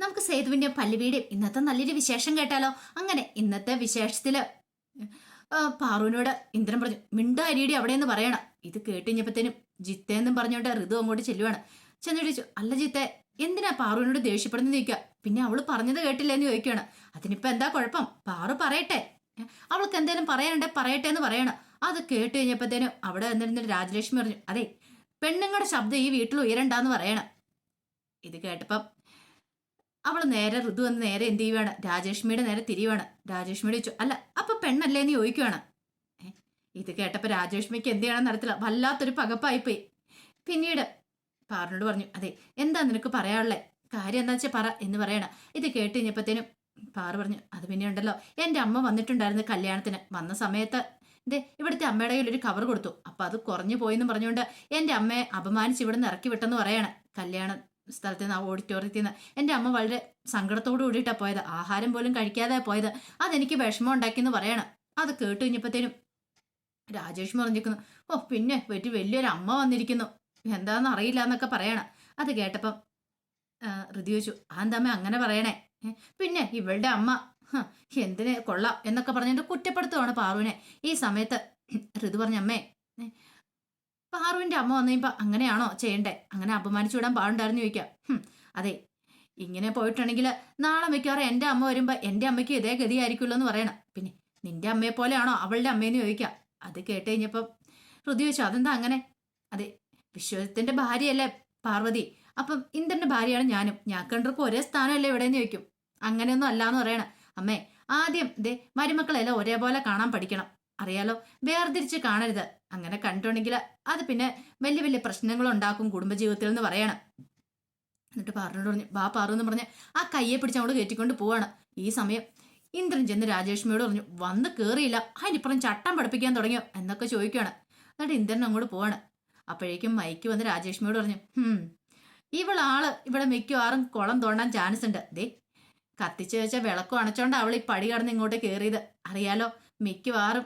നമുക്ക് സേതുവിന്റെ പല്ലുവീടും ഇന്നത്തെ നല്ലൊരു വിശേഷം കേട്ടാലോ? അങ്ങനെ ഇന്നത്തെ വിശേഷത്തിൽ പാറുവിനോട് ഇന്ദ്രൻ പറഞ്ഞു മിണ്ട അരിയുടെ എന്ന് പറയണം. ഇത് കേട്ടുകഴിഞ്ഞപ്പത്തേനും ജിത്തേന്നും പറഞ്ഞോണ്ട് ഋതു അങ്ങോട്ട് ചെല്ലുവാണ്. ചെന്ന് ചോദിച്ചു അല്ല ജിത്തെ എന്തിനാ പാറുവിനോട് ദേഷ്യപ്പെടുന്നത് ചോദിക്കുക? പിന്നെ അവൾ പറഞ്ഞത് കേട്ടില്ല എന്ന് ചോദിക്കുകയാണ്. അതിനിപ്പോ എന്താ കുഴപ്പം? പാറു പറയട്ടെ. അവൾക്ക് എന്തേലും പറയാനുണ്ടെ പറയട്ടെ എന്ന് പറയണം. അത് കേട്ട് കഴിഞ്ഞപ്പത്തേനും അവിടെ വന്നിരുന്നിട്ട് രാജലക്ഷ്മി പറഞ്ഞു അതെ പെണ്ണുങ്ങളുടെ ശബ്ദം ഈ വീട്ടിൽ ഉയരണ്ടെന്ന് പറയണം. ഇത് കേട്ടപ്പം അവൾ നേരെ ഋതു വന്ന് നേരെ എന്ത് ചെയ്യുവാണ്? രാജേഷ്മിയുടെ നേരെ തിരിയുവാണ്. രാജേഷ്മിയുടെ ചോദിച്ചു അല്ല അപ്പൊ പെണ്ണല്ലേ എന്ന് ചോദിക്കുവാണ്. ഇത് കേട്ടപ്പോ രാജേഷ്മിക്ക് എന്ത് ചെയ്യണം നടത്തില്ല വല്ലാത്തൊരു പകപ്പായിപ്പോയി. പിന്നീട് പാറിനോട് പറഞ്ഞു അതെ എന്താ നിനക്ക് പറയാനുള്ളേ? കാര്യം എന്താ വെച്ചാൽ പറ എന്ന് പറയണം. ഇത് കേട്ട് കഴിഞ്ഞപ്പോഴത്തേനും പാറു പറഞ്ഞു അത് പിന്നെ ഉണ്ടല്ലോ. എന്റെ അമ്മ വന്നിട്ടുണ്ടായിരുന്നു കല്യാണത്തിന്. വന്ന സമയത്ത് ദേ ഇവിടുത്തെ അമ്മയുടെ കയ്യിൽ ഒരു കവർ കൊടുത്തു. അപ്പൊ അത് കുറഞ്ഞു പോയെന്ന് പറഞ്ഞുകൊണ്ട് എന്റെ അമ്മയെ അപമാനിച്ച് ഇവിടെ നിന്ന് ഇറക്കി വിട്ടെന്ന് പറയാണ്. കല്യാണ സ്ഥലത്ത് നിന്ന് ആ ഓഡിറ്റോറിയത്തിൽ നിന്ന് എന്റെ അമ്മ വളരെ സങ്കടത്തോടു കൂടിയിട്ടാണ് പോയത്. ആഹാരം പോലും കഴിക്കാതെ പോയത്. അതെനിക്ക് വിഷമം ഉണ്ടാക്കിയെന്ന് പറയണം. അത് കേട്ട് കഴിഞ്ഞപ്പോഴത്തേനും രാജേഷ് പറഞ്ഞിരിക്കുന്നു ഓ പിന്നെ വീട്ടിൽ വലിയൊരു അമ്മ വന്നിരിക്കുന്നു. എന്താണെന്ന് അറിയില്ല എന്നൊക്കെ പറയണം. അത് കേട്ടപ്പം ഋതി ചോദിച്ചു ആ എന്താമ്മ അങ്ങനെ പറയണേ? പിന്നെ ഇവളുടെ അമ്മ എന്തിനെ കൊള്ളാം എന്നൊക്കെ പറഞ്ഞിട്ട് കുറ്റപ്പെടുത്തുവാണ് പാറുവിനെ. ഈ സമയത്ത് ഋതു പറഞ്ഞ അമ്മേ ഏ, പാറുവിന്റെ അമ്മ വന്നു കഴിയുമ്പോൾ അങ്ങനെയാണോ ചെയ്യണ്ടേ? അങ്ങനെ അപമാനിച്ചു വിടാൻ പാടുണ്ടായിരുന്നു ചോദിക്കാം. അതെ. ഇങ്ങനെ പോയിട്ടുണ്ടെങ്കിൽ നാളെ മിക്കവാറും എന്റെ അമ്മ വരുമ്പോൾ എന്റെ അമ്മയ്ക്ക് ഇതേ ഗതിയായിരിക്കുമല്ലോ എന്ന് പറയണം. പിന്നെ നിന്റെ അമ്മയെ പോലെയാണോ അവളുടെ അമ്മയെന്ന് ചോദിക്കാം. അത് കേട്ട് കഴിഞ്ഞപ്പം ഋതി ചോദിച്ചു അതെന്താ അങ്ങനെ? അതെ വിശ്വത്തിന്റെ ഭാര്യയല്ലേ പാർവതി. അപ്പം ഇന്ദ്രന്റെ ഭാര്യയാണ് ഞാനും. ഞാൻ ഒരേ സ്ഥാനമല്ലേ ഇവിടെ എന്ന് ചോദിക്കും. അങ്ങനെയൊന്നും അല്ലാന്ന് പറയണം. അമ്മേ ആദ്യം ദേ മരുമക്കളെല്ലാം ഒരേപോലെ കാണാൻ പഠിക്കണം. അറിയാലോ വേർതിരിച്ച് കാണരുത്. അങ്ങനെ കണ്ടിട്ടുണ്ടെങ്കിൽ അത് പിന്നെ വലിയ വലിയ പ്രശ്നങ്ങൾ ഉണ്ടാക്കും കുടുംബജീവിതത്തിൽ എന്ന് പറയണം. എന്നിട്ട് പാറിനോട് പറഞ്ഞു ബാ പാറു എന്ന് പറഞ്ഞ് ആ കയ്യെ പിടിച്ച് അവൾ കയറ്റിക്കൊണ്ട് പോവാണ്. ഈ സമയം ഇന്ദ്രൻ ചെന്ന് രാജേഷ്മിയോട് പറഞ്ഞു വന്ന് കേറിയില്ല അതിനിപ്പുറം ചട്ടം പഠിപ്പിക്കാൻ തുടങ്ങിയോ? എന്നൊക്കെ ചോദിക്കുകയാണ് എന്നിട്ട് ഇന്ദ്രൻ അങ്ങോട്ട് പോവാണ്. അപ്പോഴേക്കും മൈക്ക് വന്ന് രാജേഷ്മിയോട് പറഞ്ഞു ഇവളാൾ ഇവിടെ മിക്കവാറും കുളം തോണ്ടാൻ ചാൻസ് ഉണ്ട്. ദേ കത്തിച്ച് വെച്ച വിളക്കും അണച്ചോണ്ട് അവൾ ഈ പടി കടന്ന് ഇങ്ങോട്ട് കയറിയത് അറിയാലോ മിക്കവാറും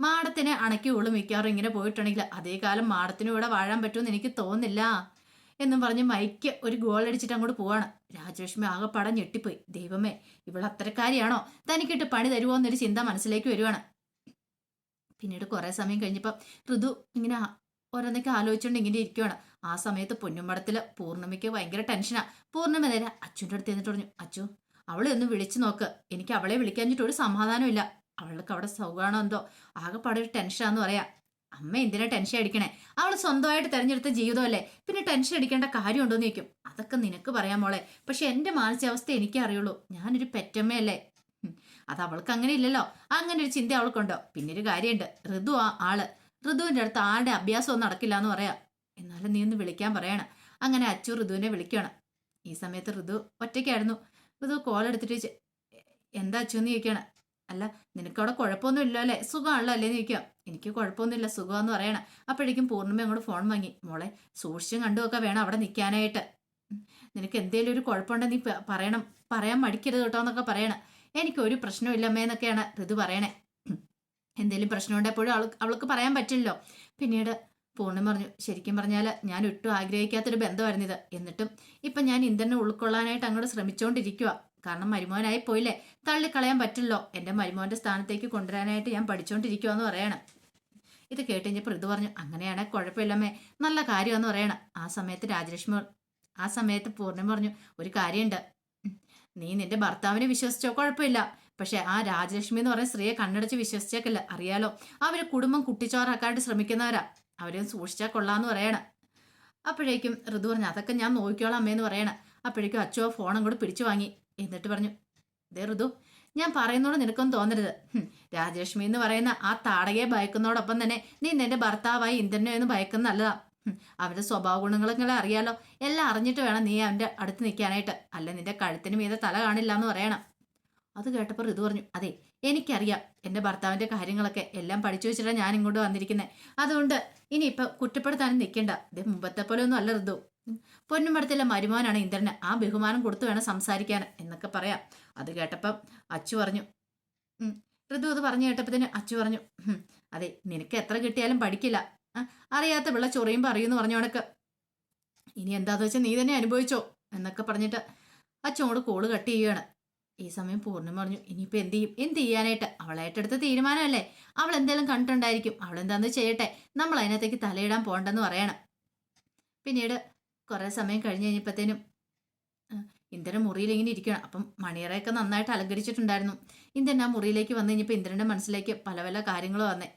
മാടത്തിനെ അണയ്ക്കുള്ളൂ മിക്കവാറും ഇങ്ങനെ പോയിട്ടുണ്ടെങ്കിൽ അതേ കാലം മാടത്തിനും ഇവിടെ വാഴാൻ പറ്റുമെന്ന് എനിക്ക് തോന്നില്ല എന്നും പറഞ്ഞ് മൈക്ക് ഒരു ഗോൾ അടിച്ചിട്ട് അങ്ങോട്ട് പോവാണ്. രാജലക്ഷ്മി ആകെപ്പാടം ഞെട്ടിപ്പോയി. ദൈവമേ ഇവൾ അത്തരക്കാരിയാണോ? തനിക്കിട്ട് പണി തരുമോ എന്നൊരു ചിന്ത മനസ്സിലേക്ക് വരുവാണ്. പിന്നീട് കുറേ സമയം കഴിഞ്ഞപ്പോൾ ഋതു ഇങ്ങനെ ഓരോന്നൊക്കെ ആലോചിച്ചുകൊണ്ട് ഇങ്ങനെ ഇരിക്കുവാണ്. ആ സമയത്ത് പൊന്നുമടത്തിൽ പൂർണിമയ്ക്ക് ഭയങ്കര ടെൻഷനാ. പൂർണിമ നേരെ അച്ഛന്റെ അടുത്ത് എന്നിട്ട് പറഞ്ഞു അച്ചു അവളെ ഒന്ന് വിളിച്ചു നോക്ക്. എനിക്ക് അവളെ വിളിക്കാഞ്ഞിട്ട് ഒരു സമാധാനമില്ല അവൾക്ക് അവിടെ സുഖമാണോ എന്തോ? ആകെപ്പാടെ ഒരു ടെൻഷനാന്ന് പറയാ. അമ്മ എന്തിനാ ടെൻഷൻ അടിക്കണേ? അവൾ സ്വന്തമായിട്ട് തെരഞ്ഞെടുത്ത ജീവിതമല്ലേ? പിന്നെ ടെൻഷൻ അടിക്കേണ്ട കാര്യമുണ്ടോന്ന് ചോദിക്കും. അതൊക്കെ നിനക്ക് പറയാൻ മോളെ. പക്ഷെ എന്റെ മാനസികാവസ്ഥ എനിക്കേ അറിയുള്ളൂ. ഞാനൊരു പെറ്റമ്മയല്ലേ. അത് അവൾക്ക് അങ്ങനെ ഇല്ലല്ലോ. അങ്ങനെ ഒരു ചിന്ത അവൾക്കുണ്ടോ? പിന്നെ ഒരു കാര്യമുണ്ട്. ഋതു ആ ആൾ. ഋതുവിന്റെ അടുത്ത് ആളുടെ അഭ്യാസമൊന്നും നടക്കില്ല എന്ന് പറയാം. എന്നാലും നീ ഒന്ന് വിളിക്കാൻ പറയണം. അങ്ങനെ അച്ചു ഋതുവിനെ വിളിക്കണം ഈ സമയത്ത് ഋതു ഒറ്റയ്ക്കായിരുന്നു. ഋതു കോൾ എടുത്തിട്ട് എന്താ അച്ചു? എന്ന് ചോദിക്കണം അല്ല നിനക്കവിടെ കുഴപ്പമൊന്നും ഇല്ലോ അല്ലേ സുഖമാണല്ലോ അല്ലേ നിൽക്കുക എനിക്ക് കുഴപ്പമൊന്നുമില്ല സുഖമെന്ന് പറയണം. അപ്പോഴേക്കും പൂർണിമ അങ്ങോട്ട് ഫോൺ വാങ്ങി. മോളെ സൂക്ഷിച്ചും കണ്ടുമൊക്കെ വേണം അവിടെ നിൽക്കാനായിട്ട്. നിനക്ക് എന്തേലും ഒരു കുഴപ്പമുണ്ടെങ്കിൽ നീ പറയണം. പറയാൻ മടിക്കരുത് കേട്ടോ എന്നൊക്കെ പറയണം. എനിക്ക് ഒരു എന്നൊക്കെയാണ് ഋതു പറയണേ. എന്തെങ്കിലും പ്രശ്നമുണ്ടെപ്പോഴും അവൾക്ക് അവൾക്ക് പറയാൻ പറ്റില്ലല്ലോ. പിന്നീട് പൂർണിമ പറഞ്ഞു ശരിക്കും പറഞ്ഞാൽ ഞാൻ ഒട്ടും ആഗ്രഹിക്കാത്തൊരു ബന്ധമായിരുന്നു ഇത്. എന്നിട്ടും ഇപ്പം ഞാൻ ഇന്ദ്രനെ ഉൾക്കൊള്ളാനായിട്ട് അങ്ങോട്ട് ശ്രമിച്ചുകൊണ്ടിരിക്കുക കാരണം മരുമോനായി പോയില്ലേ? തള്ളിക്കളയാൻ പറ്റില്ലോ. എന്റെ മരുമോന്റെ സ്ഥാനത്തേക്ക് കൊണ്ടുവരാനായിട്ട് ഞാൻ പഠിച്ചുകൊണ്ടിരിക്കുവെന്ന് പറയണം. ഇത് കേട്ട് കഴിഞ്ഞപ്പോൾ ഋതു പറഞ്ഞു അങ്ങനെയാണെ കുഴപ്പമില്ലമ്മേ. നല്ല കാര്യമെന്ന് പറയണം. ആ സമയത്ത് രാജലക്ഷ്മി ആ സമയത്ത് പൂർണിമ പറഞ്ഞു ഒരു കാര്യമുണ്ട്. നീ നിന്റെ ഭർത്താവിനെ വിശ്വസിച്ചോ? കുഴപ്പമില്ല. പക്ഷെ ആ രാജലക്ഷ്മി എന്ന് പറയുന്ന സ്ത്രീയെ കണ്ണടച്ച് വിശ്വസിച്ചേക്കല്ല. അറിയാലോ അവർ കുടുംബം കുട്ടിച്ചോറാക്കാണ്ട് ശ്രമിക്കുന്നവരാ. അവരെ സൂക്ഷിച്ചാൽ കൊള്ളാന്ന് പറയണം. അപ്പോഴേക്കും ഋതു പറഞ്ഞു അതൊക്കെ ഞാൻ നോക്കിക്കോളാം അമ്മേന്ന് പറയണം. അപ്പോഴേക്കും അച്ഛോ ഫോൺ അങ്ങോട്ട് പിടിച്ചു വാങ്ങി എന്നിട്ട് പറഞ്ഞു ദേ ഋതു ഞാൻ പറയുന്നോട് നിനക്കൊന്നും തോന്നരുത്. രാജലക്ഷ്മി എന്ന് പറയുന്ന ആ താടകയെ ഭയക്കുന്നതോടൊപ്പം തന്നെ നീ നിന്റെ ഭർത്താവായി ഇന്ദ്രനെ എന്ന് ഭയക്കുന്ന നല്ലതാ. അവന്റെ സ്വഭാവ ഗുണങ്ങളെ അറിയാലോ. എല്ലാം അറിഞ്ഞിട്ട് വേണം നീ അവന്റെ അടുത്ത് നിൽക്കാനായിട്ട്. അല്ല നിന്റെ കഴുത്തിന് മീതെ തല കാണില്ല എന്ന് പറയണം. അത് കേട്ടപ്പോൾ ഋതു പറഞ്ഞു അതെ എനിക്കറിയാം. എന്റെ ഭർത്താവിന്റെ കാര്യങ്ങളൊക്കെ എല്ലാം പഠിച്ചു വെച്ചിട്ടാണ് ഞാൻ ഇങ്ങോട്ട് വന്നിരിക്കുന്നത് അതുകൊണ്ട് ഇനി ഇപ്പം കുറ്റപ്പെടുത്താനും നിൽക്കണ്ട. ഇത് മുമ്പത്തെ പോലെ ഒന്നും അല്ല ഋതു. പൊന്നുമടത്തിലെ മരുമോനാണ് ഇന്ദ്രന് ആ ബഹുമാനം കൊടുത്തു വേണം സംസാരിക്കാൻ എന്നൊക്കെ പറയാം. അത് കേട്ടപ്പം അച്ചു പറഞ്ഞു. ഋതു അത് പറഞ്ഞു കേട്ടപ്പത്തിന് അച്ചു പറഞ്ഞു അതെ നിനക്ക് എത്ര കിട്ടിയാലും പഠിക്കില്ല. അറിയാത്ത പിള്ള ചൊറിയുമ്പോൾ അറിയുമെന്ന് പറഞ്ഞു കണക്ക്. ഇനി എന്താന്ന് വെച്ചാൽ നീ തന്നെ അനുഭവിച്ചോ എന്നൊക്കെ പറഞ്ഞിട്ട് അച്ഛൻ കൂടെ കോൾ കട്ട് ചെയ്യുകയാണ് ഈ സമയം പൂർണം പറഞ്ഞു ഇനിയിപ്പോൾ എന്ത് ചെയ്യും? എന്ത് ചെയ്യാനായിട്ട്? അവളായിട്ടെടുത്ത തീരുമാനമല്ലേ? അവൾ എന്തെങ്കിലും കണ്ടിട്ടുണ്ടായിരിക്കും. അവൾ എന്താന്ന് ചെയ്യട്ടെ? നമ്മൾ അതിനകത്തേക്ക് തലയിടാൻ പോകണ്ടെന്ന് പറയണം. പിന്നീട് കുറേ സമയം കഴിഞ്ഞ് കഴിഞ്ഞപ്പോഴത്തേനും ഇന്ദ്രൻ മുറിയിൽ ഇങ്ങനെ ഇരിക്കണം അപ്പം മണിയറയൊക്കെ നന്നായിട്ട് അലങ്കരിച്ചിട്ടുണ്ടായിരുന്നു. ഇന്ദ്രൻ ആ മുറിയിലേക്ക് വന്നു കഴിഞ്ഞപ്പോൾ ഇന്ദ്രന്റെ മനസ്സിലേക്ക് പല പല കാര്യങ്ങൾ വന്നേ.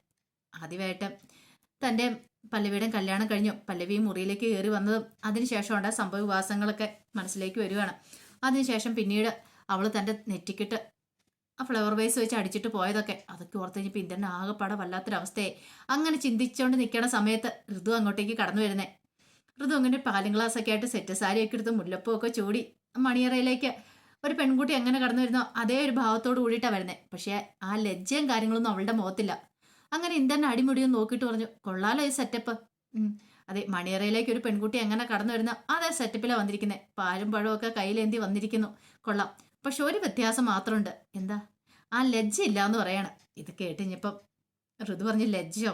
ആദ്യമായിട്ട് തന്റെ പല്ലവിയുടെ കല്യാണം കഴിഞ്ഞു. പല്ലവി മുറിയിലേക്ക് കയറി വന്നതും അതിനുശേഷമുണ്ട് സംഭവ വിവാസങ്ങളൊക്കെ മനസ്സിലേക്ക് വരികയാണ് അതിനുശേഷം പിന്നീട് അവൾ തന്റെ നെറ്റിക്കിട്ട് ആ ഫ്ലവർ വേസ് വെച്ച് അടിച്ചിട്ട് പോയതൊക്കെ അതൊക്കെ ഓർത്ത് കഴിഞ്ഞപ്പോൾ ഇന്ദ്രൻ ആകെപ്പാടെ വല്ലാത്തൊരവസ്ഥയെ അങ്ങനെ ചിന്തിച്ചുകൊണ്ട് നിൽക്കുന്ന സമയത്ത് ഋതു അങ്ങോട്ടേക്ക് കടന്നു വരുന്നേ. ഋതു അങ്ങനെ പാലും ഗ്ലാസ് ഒക്കെ ആയിട്ട് സെറ്റ് സാരിയൊക്കെ എടുത്ത് മുല്ലപ്പൂ ഒക്കെ ചൂടി മണിയറയിലേക്ക് ഒരു പെൺകുട്ടി എങ്ങനെ കടന്നു വരുന്നോ അതേ ഒരു ഭാവത്തോട് കൂടിയിട്ടാണ് വരുന്നത് പക്ഷേ ആ ലജ്ജയും കാര്യങ്ങളൊന്നും അവളുടെ മുഖത്തില്ല. അങ്ങനെ ഇന്ദ്രൻ അടിമുടിയും നോക്കിയിട്ട് പറഞ്ഞു കൊള്ളാലോ ഈ സെറ്റപ്പ് അതെ മണിയറയിലേക്ക് ഒരു പെൺകുട്ടി എങ്ങനെ കടന്നു വരുന്ന അതേ സെറ്റപ്പിലാണ് വന്നിരിക്കുന്നത് പാലും പഴവും ഒക്കെ കയ്യിലേന്തി വന്നിരിക്കുന്നു. കൊള്ളാം. പക്ഷെ ഒരു വ്യത്യാസം മാത്രമുണ്ട്. എന്താ? ആ ലജ്ജ ഇല്ല എന്ന് പറയണം. ഇത് കേട്ടിഞ്ഞപ്പം ഋതു പറഞ്ഞ് ലജ്ജയോ?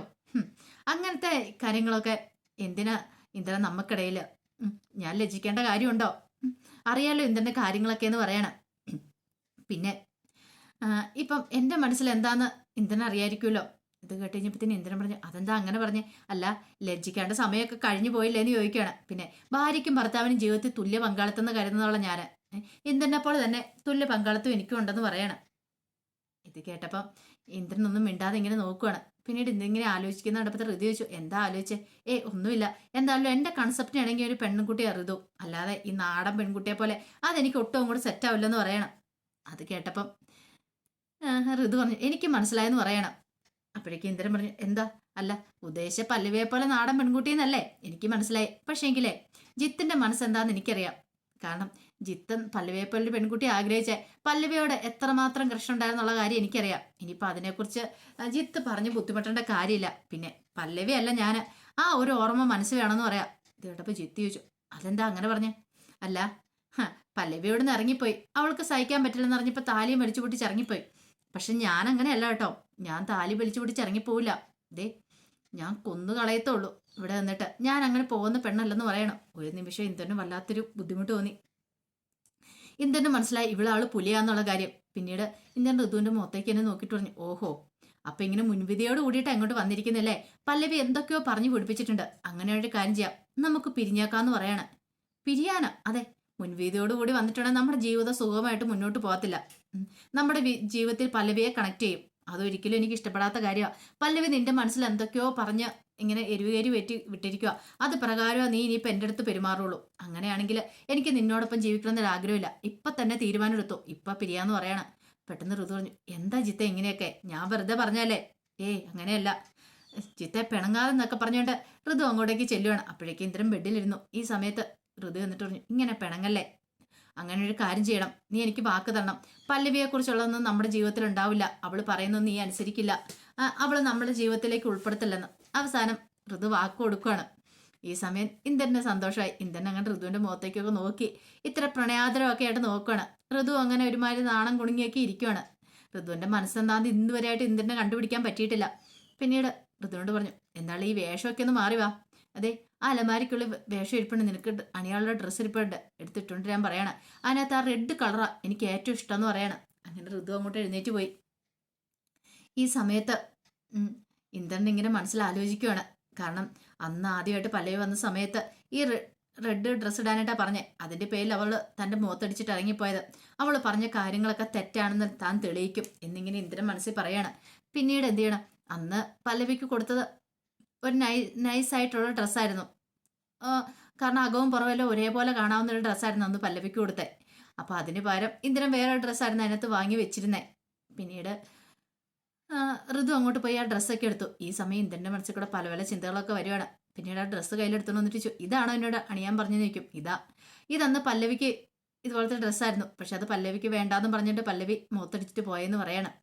അങ്ങനത്തെ കാര്യങ്ങളൊക്കെ എന്തിനാ ഇന്ദ്രൻ നമുക്കിടയിൽ ഞാൻ ലജ്ജിക്കേണ്ട കാര്യമുണ്ടോ. അറിയാലോ ഇന്ദ്രന്റെ കാര്യങ്ങളൊക്കെ എന്ന് പറയണം. പിന്നെ ഇപ്പം എന്റെ മനസ്സിൽ എന്താന്ന് ഇന്ദ്രൻ അറിയായിരിക്കുമല്ലോ. ഇത് കേട്ട് കഴിഞ്ഞപ്പത്തിന് ഇന്ദ്രൻ പറഞ്ഞു അതെന്താ അങ്ങനെ പറഞ്ഞ്? അല്ല ലജ്ജിക്കേണ്ട സമയമൊക്കെ കഴിഞ്ഞു പോയില്ലേ എന്ന് ചോദിക്കുകയാണ്. പിന്നെ ഭാര്യയ്ക്കും ഭർത്താവിനും ജീവിതത്തിൽ തുല്യ പങ്കാളിത്തം എന്ന് കരുതുന്നുള്ള ഞാൻ ഇന്ദ്രനെ പോലെ തന്നെ തുല്യ പങ്കാളിത്തം എനിക്കും ഉണ്ടെന്ന് പറയണം. ഇത് കേട്ടപ്പം ഇന്ദ്രനൊന്നും മിണ്ടാതെ ഇങ്ങനെ നോക്കുവാണ്. പിന്നീട് എന്തെങ്കിലും ആലോചിക്കുന്ന? കണ്ടപ്പോൾ ഋതു ചോദിച്ചു എന്താ ആലോചിച്ചേ? ഏ ഒന്നുമില്ല. എന്തായാലും എന്റെ കൺസെപ്റ്റിനാണെങ്കിൽ ഒരു പെൺകുട്ടിയെ ഋതു. അല്ലാതെ ഈ നാടൻ പെൺകുട്ടിയെ പോലെ അതെനിക്ക് ഒട്ടും കൂടെ സെറ്റ് ആവില്ലെന്ന് പറയണം. അത് കേട്ടപ്പം ഋതു പറഞ്ഞു എനിക്ക് മനസ്സിലായെന്ന് പറയണം. അപ്പോഴേക്കും ഇന്ദ്രൻ പറഞ്ഞു എന്താ? അല്ല ഉദ്ദേശ പല്ലവിയെ പോലെ നാടൻ പെൺകുട്ടിയെന്നല്ലേ? എനിക്ക് മനസ്സിലായി. പക്ഷേങ്കിലേ ജിത്തിന്റെ മനസ്സെന്താന്ന് എനിക്കറിയാം. കാരണം ജിത്തൻ പല്ലവിയെപ്പോലൊരു പെൺകുട്ടി ആഗ്രഹിച്ച. പല്ലവിയോട് എത്രമാത്രം കൃഷ്ണ ഉണ്ടായിരുന്നുള്ള കാര്യം എനിക്കറിയാം. ഇനിയിപ്പോൾ അതിനെക്കുറിച്ച് ജിത്ത് പറഞ്ഞ് ബുദ്ധിമുട്ടേണ്ട കാര്യമില്ല. പിന്നെ പല്ലവി അല്ല ഞാൻ ആ ഒരു ഓർമ്മ മനസ്സിൽ വേണമെന്ന് പറയാം. ഇത് കേട്ടപ്പോൾ ജിത്ത് ചോദിച്ചു അതെന്താ അങ്ങനെ പറഞ്ഞേ? അല്ല പല്ലവിയോട് നിന്ന് ഇറങ്ങിപ്പോയി. അവൾക്ക് സഹിക്കാൻ പറ്റില്ലെന്ന് അറിഞ്ഞപ്പോൾ താലിയും വലിച്ചു പൊട്ടിച്ച് ഇറങ്ങിപ്പോയി. പക്ഷെ ഞാൻ അങ്ങനെയല്ല കേട്ടോ. ഞാൻ താലി വലിച്ചു പിടിച്ച് ഇറങ്ങിപ്പോവില്ല. ദേ ഞാൻ കൊന്നു കളയത്തുള്ളൂ ഇവിടെ നിന്നിട്ട് ഞാൻ അങ്ങനെ പോകുന്ന പെണ്ണല്ലെന്ന് പറയണം. ഒരു നിമിഷം ഇന്ദ്രന് വല്ലാത്തൊരു ബുദ്ധിമുട്ട് തോന്നി. ഇന്ദ്രന് മനസ്സിലായി ഇവളാൾ പുലിയാന്നുള്ള കാര്യം. പിന്നീട് ഇന്ദ്രൻ ഋതുവിന്റെ മുഖത്തേക്ക് എന്നെ നോക്കിയിട്ട് പറഞ്ഞു ഓഹോ അപ്പൊ ഇങ്ങനെ മുൻവിധിയോട് കൂടിയിട്ട് അങ്ങോട്ട് വന്നിരിക്കുന്നല്ലേ? പല്ലവി എന്തൊക്കെയോ പറഞ്ഞു പിടിപ്പിച്ചിട്ടുണ്ട്. അങ്ങനെ ഒരു കാര്യം ചെയ്യാം. നമുക്ക് പിരിഞ്ഞേക്കാന്ന് പറയാണ്. പിരിയാനോ? അതെ. മുൻവീതിയോട് കൂടി വന്നിട്ടുണ്ടെങ്കിൽ നമ്മുടെ ജീവിതം സുഖമായിട്ട് മുന്നോട്ട് പോകത്തില്ല. നമ്മുടെ ജീവിതത്തിൽ പല്ലവിയെ കണക്ട് ചെയ്യും. അതൊരിക്കലും എനിക്ക് ഇഷ്ടപ്പെടാത്ത കാര്യമാണ് പല്ലവി നിന്റെ മനസ്സിൽ എന്തൊക്കെയോ പറഞ്ഞ് ഇങ്ങനെ എരിവേരി വെറ്റി വിട്ടിരിക്കുക അത് പ്രകാരമാണ് നീ ഇനിയിപ്പോൾ എന്റെ അടുത്ത് പെരുമാറുള്ളൂ. അങ്ങനെയാണെങ്കിൽ എനിക്ക് നിന്നോടൊപ്പം ജീവിക്കണമെന്നൊരു ആഗ്രഹമില്ല ഇപ്പം തന്നെ തീരുമാനമെടുത്തു. ഇപ്പം പിരിയാന്ന് പറയണം. പെട്ടെന്ന് ഋതു പറഞ്ഞു എന്താ ജിത്ത ഇങ്ങനെയൊക്കെ? ഞാൻ വെറുതെ പറഞ്ഞല്ലേ ഏയ് അങ്ങനെയല്ല. ചിത്തെ പിണങ്ങാതെന്നൊക്കെ പറഞ്ഞുകൊണ്ട് ഋതു അങ്ങോട്ടേക്ക് ചെല്ലുവാണ്. അപ്പോഴേക്കും ഇന്ദ്രൻ ബെഡിലിരുന്നു. ഈ സമയത്ത് ഋതു എന്നിട്ട് പറഞ്ഞു ഇങ്ങനെ പിണങ്ങല്ലേ? അങ്ങനെ ഒരു കാര്യം ചെയ്യണം. നീ എനിക്ക് വാക്ക് തരണം. പല്ലവിയെക്കുറിച്ചുള്ളതൊന്നും നമ്മുടെ ജീവിതത്തിൽ ഉണ്ടാവില്ല. അവൾ പറയുന്നത് നീ അനുസരിക്കില്ല. അവൾ നമ്മുടെ ജീവിതത്തിലേക്ക് ഉൾപ്പെടുത്തില്ലെന്ന്. അവസാനം ഋതു വാക്ക് കൊടുക്കുകയാണ് ഈ സമയം ഇന്ദ്രന് സന്തോഷമായി ഇന്ദ്രൻ അങ്ങനെ ഋതുവിന്റെ മുഖത്തേക്കൊക്കെ നോക്കി. ഇത്ര പ്രണയാദരമൊക്കെ ആയിട്ട് നോക്കുകയാണ് ഋതു അങ്ങനെ ഒരുമാതിരി നാണം കുണുങ്ങിയൊക്കെ ഇരിക്കുകയാണ് ഋതുവിന്റെ മനസ്സെന്താന്ന് ഇന്ന് വരെയായിട്ട് ഇന്ദ്രനെ കണ്ടുപിടിക്കാൻ പറ്റിയിട്ടില്ല. പിന്നീട് ഋതുവിനോട് പറഞ്ഞു എന്താണ് ഈ വേഷമൊക്കെ ഒന്ന് മാറി വാ. അതെ ആ അലമാരിക്കുള്ളിൽ വേഷം ഇരിപ്പുണ്ട് നിനക്ക് അണിയാളുടെ ഡ്രസ്സ് ഇരിപ്പുണ്ട് എടുത്തിട്ടുണ്ട് ഞാൻ പറയണം. അതിനകത്ത് ആ റെഡ് കളറാണ് എനിക്ക് ഏറ്റവും ഇഷ്ടം എന്ന് പറയണം. അങ്ങനെ ഋതു അങ്ങോട്ട് എഴുന്നേറ്റ് പോയി. ഈ സമയത്ത് ഇന്ദ്രൻ ഇങ്ങനെ മനസ്സിൽ ആലോചിക്കുകയാണ് കാരണം അന്ന് ആദ്യമായിട്ട് പല്ലവി വന്ന സമയത്ത് ഈ റെഡ് ഡ്രസ്സ് ഇടാനായിട്ടാണ് പറഞ്ഞത് അതിന്റെ പേരിൽ അവൾ തന്റെ മുഖത്തടിച്ചിട്ട് ഇറങ്ങിപ്പോയത്. അവൾ പറഞ്ഞ കാര്യങ്ങളൊക്കെ തെറ്റാണെന്ന് താൻ തെളിയിക്കും എന്നിങ്ങനെ ഇന്ദ്രൻ മനസ്സിൽ പറയാണ്. പിന്നീട് എന്ത് ചെയ്യണം? അന്ന് പല്ലവിക്ക് കൊടുത്തത് ഒരു നൈ നൈസായിട്ടുള്ള ഡ്രസ്സായിരുന്നു. കാരണം അകവും പുറമെല്ലാം ഒരേപോലെ കാണാവുന്ന ഒരു ഡ്രസ്സായിരുന്നു അന്ന് പല്ലവിക്ക് കൊടുത്തേ. അപ്പോൾ അതിന് പകരം ഇന്ദിരൻ വേറെ ഡ്രസ്സായിരുന്നു അതിനകത്ത് വാങ്ങി വെച്ചിരുന്നേ. പിന്നീട് ഋതു അങ്ങോട്ട് പോയി ആ ഡ്രസ്സൊക്കെ എടുത്തു. ഈ സമയം ഇന്ദ്രന്റെ മനസ്സിൽ കൂടെ പല പല ചിന്തകളൊക്കെ വരുവാണ്. പിന്നീട് ആ ഡ്രസ്സ് കയ്യിലെടുത്തോണ്ട് വന്നിട്ട് ചോ ഇതാണോ എന്നോട് അണിയാൻ പറഞ്ഞു? നിൽക്കും ഇതാ. ഇതന്ന് പല്ലവിക്ക് ഇതുപോലത്തെ ഡ്രസ്സായിരുന്നു. പക്ഷെ അത് പല്ലവിക്ക് വേണ്ടാന്ന് പറഞ്ഞിട്ട് പല്ലവി മുഖത്തടിച്ചിട്ട് പോയെന്ന് പറയണം.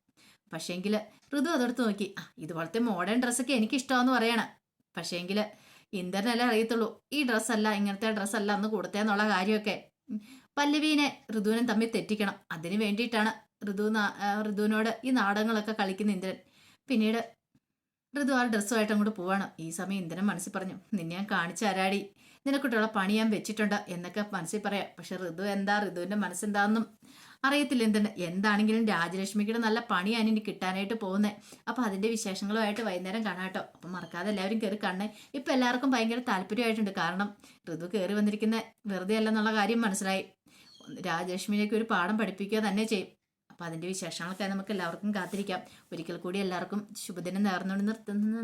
പക്ഷേങ്കിൽ ഋതു അതെടുത്ത് നോക്കി. ഇതുപോലത്തെ മോഡേൺ ഡ്രസ്സൊക്കെ എനിക്ക് ഇഷ്ടമാന്ന് പറയണം. പക്ഷേങ്കിൽ ഇന്ദ്രനല്ലേ അറിയത്തുള്ളൂ. ഈ ഡ്രസ്സല്ല ഇങ്ങനത്തെ ഡ്രസ്സല്ല അന്ന് കൊടുത്തേന്നുള്ള കാര്യമൊക്കെ. പല്ലവീനെ ഋതുവിനും തമ്മിൽ തെറ്റിക്കണം. അതിന് വേണ്ടിയിട്ടാണ് ഋതു ഋതുവിനോട് ഈ നാടകങ്ങളൊക്കെ കളിക്കുന്ന ഇന്ദ്രൻ. പിന്നീട് ഋതു ആ ഡ്രസ്സുമായിട്ട് അങ്ങോട്ട് പോവാണ്. ഈ സമയം ഇന്ദ്രൻ മനസ്സിൽ പറഞ്ഞു നിന്നെ ഞാൻ കാണിച്ചു ആരാടി നിനക്കുട്ടുള്ള പണി ഞാൻ വെച്ചിട്ടുണ്ട് എന്നൊക്കെ മനസ്സിൽ പറയാം. പക്ഷെ ഋതു എന്താ? ഋതുവിന്റെ മനസ്സെന്താണെന്നും അറിയത്തില്ല എന്തുണ്ട്. എന്താണെങ്കിലും രാജലക്ഷ്മിക്കുടെ നല്ല പണിയാണ് ഇനി കിട്ടാനായിട്ട് പോകുന്നത് അപ്പോൾ അതിന്റെ വിശേഷങ്ങളുമായിട്ട് വൈകുന്നേരം കാണാം കേട്ടോ. അപ്പൊ മറക്കാതെ എല്ലാവരും കയറി കാണണേ. ഇപ്പൊ എല്ലാവർക്കും ഭയങ്കര താല്പര്യമായിട്ടുണ്ട്. കാരണം ഋതു കയറി വന്നിരിക്കുന്ന വെറുതെ അല്ലെന്നുള്ള കാര്യം മനസ്സിലായി. രാജലക്ഷ്മിയിലേക്ക് ഒരു പാഠം പഠിപ്പിക്കുക തന്നെ ചെയ്യും. അപ്പൊ അതിന്റെ വിശേഷങ്ങളൊക്കെ നമുക്ക് എല്ലാവർക്കും കാത്തിരിക്കാം. ഒരിക്കൽ കൂടി എല്ലാവർക്കും ശുഭദിനം നേർന്നുകൊണ്ട് നിർത്തുന്നു.